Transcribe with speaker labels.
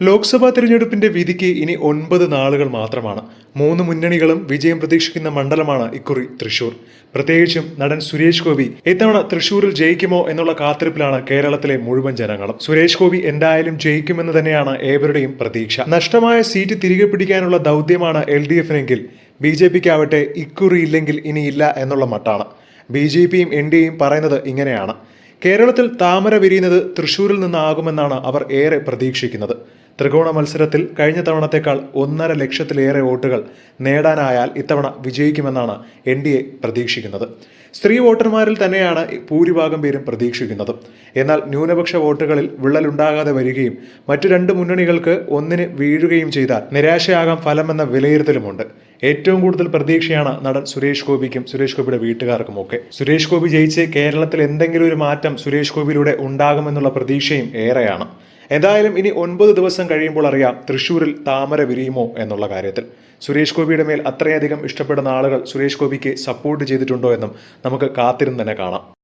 Speaker 1: ലോക്സഭാ തിരഞ്ഞെടുപ്പിന്റെ വിധിക്ക് ഇനി ഒൻപത് നാളുകൾ മാത്രമാണ്. മൂന്ന് മുന്നണികളും വിജയം പ്രതീക്ഷിക്കുന്ന മണ്ഡലമാണ് ഇക്കുറി തൃശൂർ. പ്രത്യേകിച്ചും നടൻ സുരേഷ് ഗോപി ഇത്തവണ തൃശൂരിൽ ജയിക്കുമോ എന്നുള്ള കാത്തിരിപ്പിലാണ് കേരളത്തിലെ മുഴുവൻ ജനങ്ങളും. സുരേഷ് ഗോപി എന്തായാലും ജയിക്കുമെന്ന് തന്നെയാണ് ഏവരുടെയും പ്രതീക്ഷ. നഷ്ടമായ സീറ്റ് തിരികെ പിടിക്കാനുള്ള ദൗത്യമാണ് എൽ ഡി എഫിനെങ്കിൽ. ബി ജെ പിക്ക് ആവട്ടെ ഇക്കുറി ഇല്ലെങ്കിൽ ഇനിയില്ല എന്നുള്ള മട്ടാണ്. ബി ജെ പിയും എൻ ഡി എയും പറയുന്നത് ഇങ്ങനെയാണ്. കേരളത്തിൽ താമര വിരിയുന്നത് തൃശൂരിൽ നിന്നാകുമെന്നാണ് അവർ ഏറെ പ്രതീക്ഷിക്കുന്നത്. ത്രികോണ മത്സരത്തിൽ കഴിഞ്ഞ തവണത്തേക്കാൾ ഒന്നര ലക്ഷത്തിലേറെ വോട്ടുകൾ നേടാനായാൽ ഇത്തവണ വിജയിക്കുമെന്നാണ് എൻ ഡി എ പ്രതീക്ഷിക്കുന്നത്. സ്ത്രീ വോട്ടർമാരിൽ തന്നെയാണ് ഭൂരിഭാഗം പേരും പ്രതീക്ഷിക്കുന്നത്. എന്നാൽ ന്യൂനപക്ഷ വോട്ടുകളിൽ വിള്ളലുണ്ടാകാതെ വരികയും മറ്റു രണ്ട് മുന്നണികൾക്ക് ഒന്നിന് വീഴുകയും ചെയ്താൽ നിരാശയാകാം ഫലമെന്ന വിലയിരുത്തലുമുണ്ട്. ഏറ്റവും കൂടുതൽ പ്രതീക്ഷയാണ് നടൻ സുരേഷ് ഗോപിക്കും സുരേഷ് ഗോപിയുടെ വീട്ടുകാർക്കും ഒക്കെ സുരേഷ് ഗോപി ജയിച്ച് കേരളത്തിൽ എന്തെങ്കിലും ഒരു മാറ്റം സുരേഷ് ഗോപിയിലൂടെ ഉണ്ടാകുമെന്നുള്ള പ്രതീക്ഷയും ഏറെയാണ്. എന്തായാലും ഇനി ഒൻപത് ദിവസം കഴിയുമ്പോൾ അറിയാം തൃശ്ശൂരിൽ താമര വിരിയുമോ എന്നുള്ള കാര്യത്തിൽ. സുരേഷ് ഗോപിയുടെ മേൽ അത്രയധികം ഇഷ്ടപ്പെടുന്ന ആളുകൾ സുരേഷ് ഗോപിക്ക് സപ്പോർട്ട് ചെയ്തിട്ടുണ്ടോ എന്നും നമുക്ക് കാത്തിരുന്ന് തന്നെ കാണാം.